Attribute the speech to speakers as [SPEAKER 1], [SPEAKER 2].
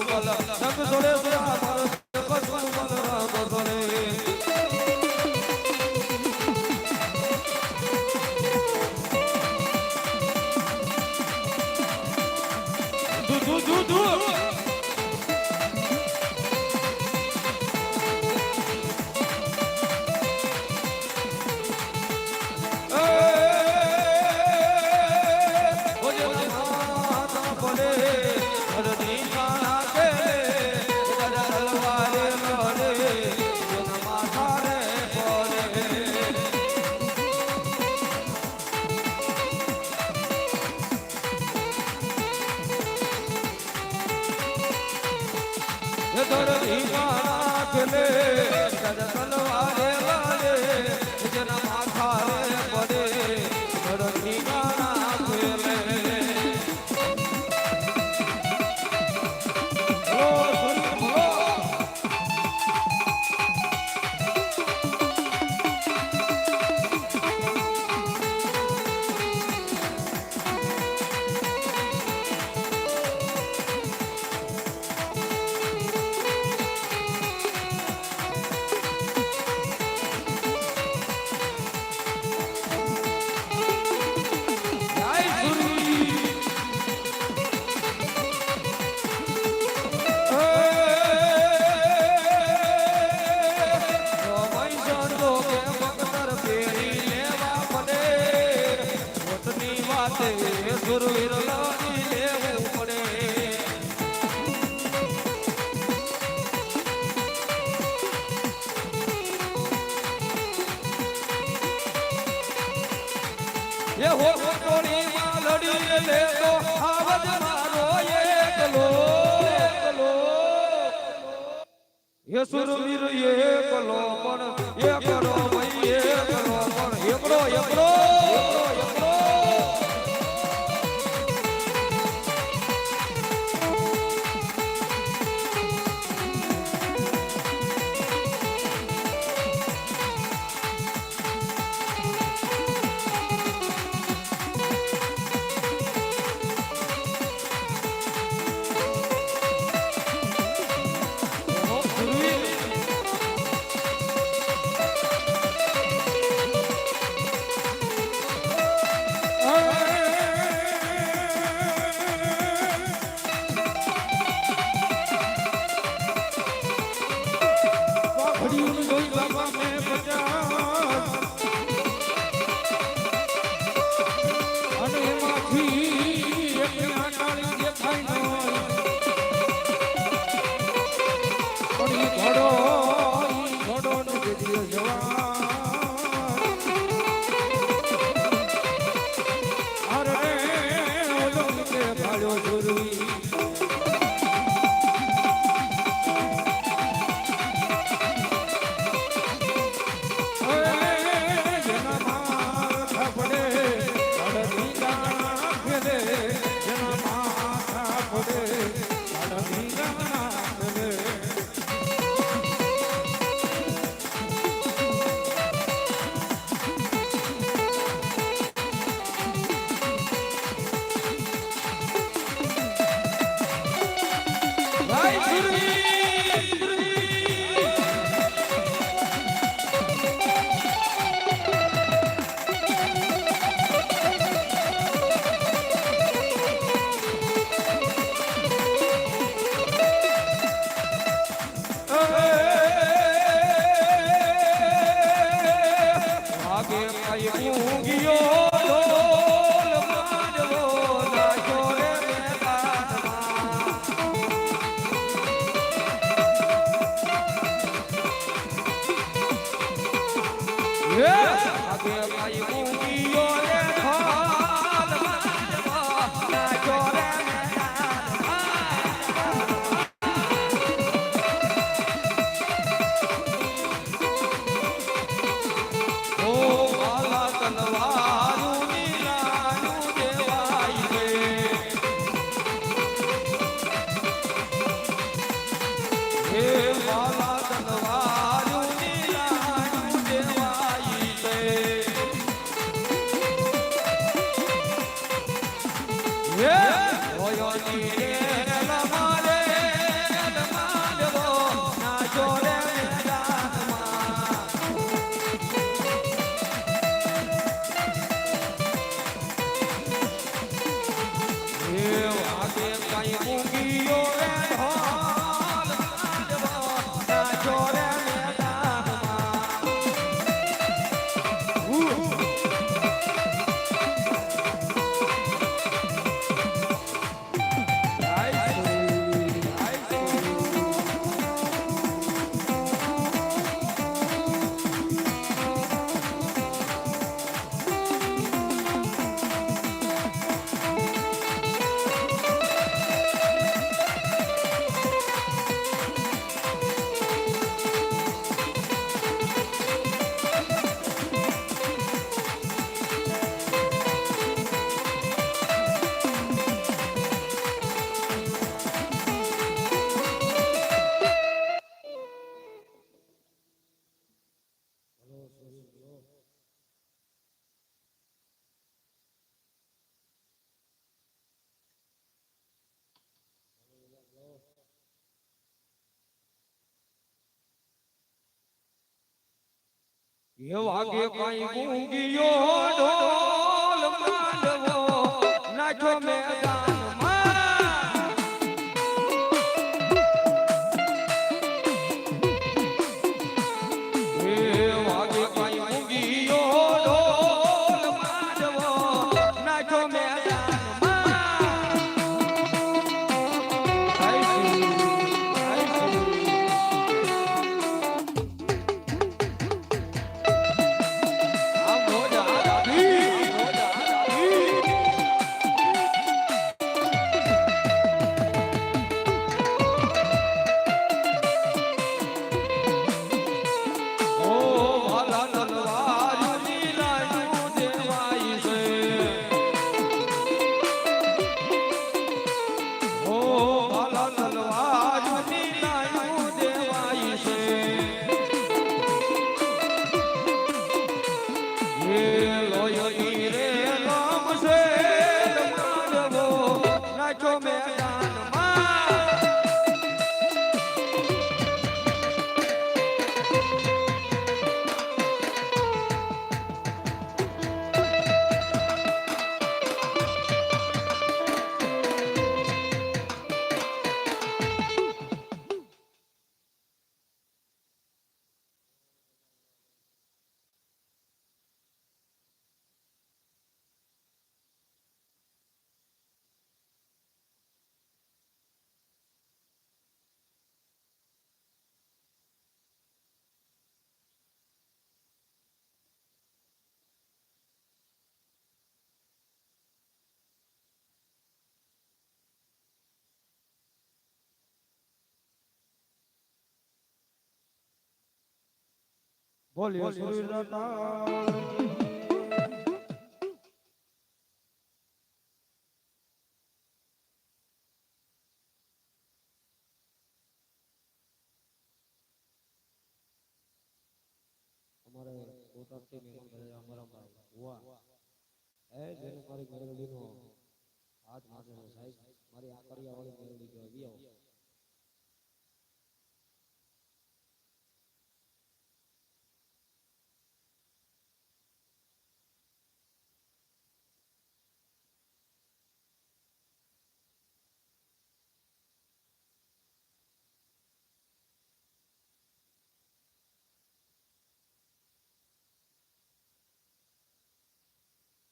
[SPEAKER 1] કલ સંગ જોડે સુરા મારો પશુ મન રામ ભરે દુ દુ દુ દુ હો કોણી માં લડી લે તો આવજ મારો એકલો એકલો એકલો પણ એકલો ભાઈ એકલો પણ. એકલો એકલો He કેમ ગયો એ વાગે કઈ ગુંગીયો ઢોલ લોહી રે બોલ્યો સુરનાથ
[SPEAKER 2] અમારે મહેમાન ઘરે એ જેને મારી મેરડીનો હાથ માથે સાહેબ મારી આકરિયા વાળી મેરડી કહેવાય. બી આવો.